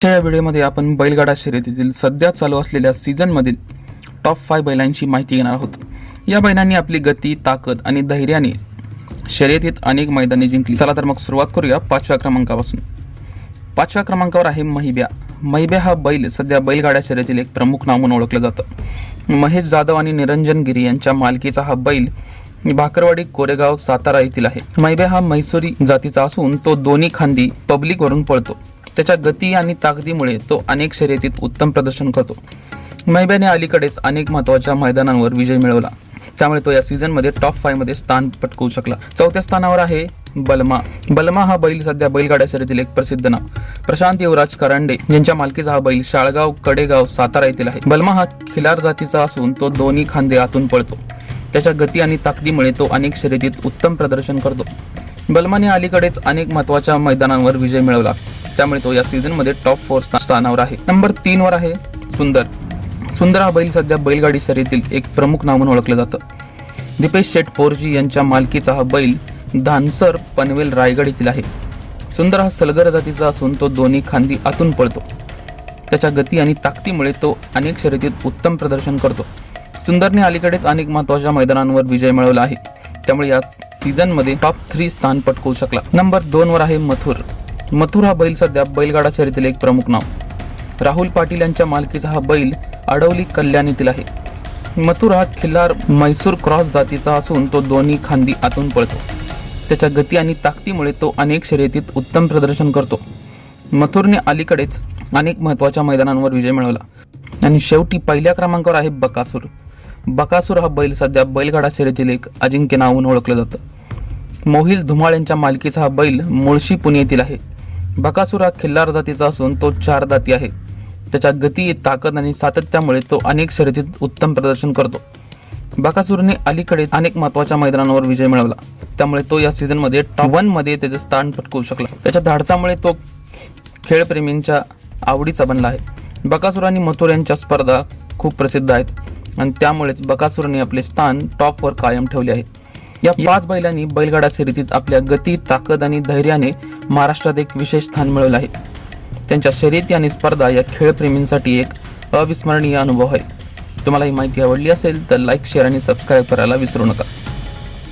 आजच्या या व्हिडिओमध्ये आपण बैलगाडा शर्यतीतील सध्या चालू असलेल्या सीझनमधील टॉप फाय बैलांची माहिती घेणार आहोत. या बैलांनी आपली गती ताकद आणि धैर्याने शर्यतीत अनेक मैदाने जिंकली. चला तर मग सुरुवात करूया पाचव्या क्रमांकापासून. पाचव्या क्रमांकावर आहे महिब्या. महिब्या हा बैल सध्या बैलगाड्या शर्यतीतील एक प्रमुख नाव म्हणून ओळखलं जातं. महेश जाधव आणि निरंजन गिरी यांच्या मालकीचा हा बैल भाकरवाडी कोरेगाव सातारा येथील आहे. मैब्या हा म्हैसुरी जातीचा असून तो दोन्ही खांदी पब्लिकवरून पळतो. त्याच्या गती आणि ताकदीमुळे तो अनेक शर्यतीत उत्तम प्रदर्शन करतो. मैब्याने अलीकडेच अनेक महत्त्वाच्या मैदानांवर विजय मिळवला. त्यामुळे तो या सीझनमध्ये टॉप फायमध्ये स्थान पटकवू शकला. चौथ्या स्थानावर आहे बलमा. बलमा हा बैल सध्या बैलगाड्या शर्यतील एक प्रसिद्ध नाव. प्रशांत युवराज करांडे यांच्या मालकीचा हा बैल शाळगाव कडेगाव सातारा येथील आहे. बलमा हा खिलार जातीचा असून तो दोन्ही खांदे आतून पळतो. त्याच्या गती आणि ताकदीमुळे तो अनेक शर्यतीत उत्तम प्रदर्शन करतो. बलमाने अलीकडेच अनेक महत्त्वाच्या मैदानांवर विजय मिळवला. त्यामुळे तो या सीझनमध्ये टॉप फोर स्थानावर आहे. नंबर तीन वर आहे सुंदर. सुंदर हा बैल सध्या बैलगाडी शर्यतील एक प्रमुख नाव म्हणून ओळखलं जातं. दीपेश शेठ पोरजी यांच्या मालकीचा हा बैल धानसर पनवेल रायगड येथील आहे. सुंदर हा सलगर जातीचा असून तो दोन्ही खांदी आतून पळतो. त्याच्या गती आणि ताकदीमुळे तो अनेक शर्यतीत उत्तम प्रदर्शन करतो. सुंदरने अलीकडेच अनेक महत्त्वाच्या मैदानांवर विजय मिळवला आहे. त्यामुळे या सीझनमध्ये टॉप थ्री स्थान पटकवू शकला. नंबर दोनवर आहे मथुर. मथुर हा बैल सध्या बैलगाडा शर्यतीतील एक प्रमुख नाव. राहुल पाटील यांच्या मालकीचा हा बैल अडवली कल्याण येथील आहे. मथुर हा खिल्लार मैसूर क्रॉस जातीचा असून तो दोन्ही खांदी आतून पळतो. त्याच्या गती आणि ताकदीमुळे तो अनेक शर्यतीत उत्तम प्रदर्शन करतो. मथुरने अलीकडेच अनेक महत्त्वाच्या मैदानांवर विजय मिळवला. आणि शेवटी पहिल्या क्रमांकावर आहे बकासूर. बकासूर हा बैल सध्या बैलगाडा शर्यतील एक अजिंक्य नाव म्हणून ओळखलं जातं. मोहिल धुमाळ यांच्या मालकीचा हा बैल मुळशी पुणे येथील आहे. बकासूर हा खिल्लार जातीचा असून तो चार दाती आहे. त्याच्या गती ताकद आणि सातत्यामुळे तो अनेक शर्यतीत उत्तम प्रदर्शन करतो. बकासूरने अलीकडे अनेक महत्त्वाच्या मैदानांवर विजय मिळवला. त्यामुळे तो या सीझनमध्ये टॉप वनमध्ये त्याचे स्थान पटकवू शकला. त्याच्या धाडसामुळे तो खेळप्रेमींच्या आवडीचा बनला आहे. बकासूर आणि मथुर यांच्या स्पर्धा खूप प्रसिद्ध आहेत. आणि त्यामुळेच बकासूरने आपले स्थान टॉपवर कायम ठेवले आहे. या पाच बैलांनी बैलगाडा शर्यतीत आपल्या गती ताकद आणि धैर्याने महाराष्ट्रात एक विशेष स्थान मिळवलं आहे. त्यांच्या शर्यती आणि स्पर्धा या खेळप्रेमींसाठी एक अविस्मरणीय अनुभव आहे. तुम्हाला ही माहिती आवडली असेल तर लाईक शेअर आणि सबस्क्राईब करायला विसरू नका.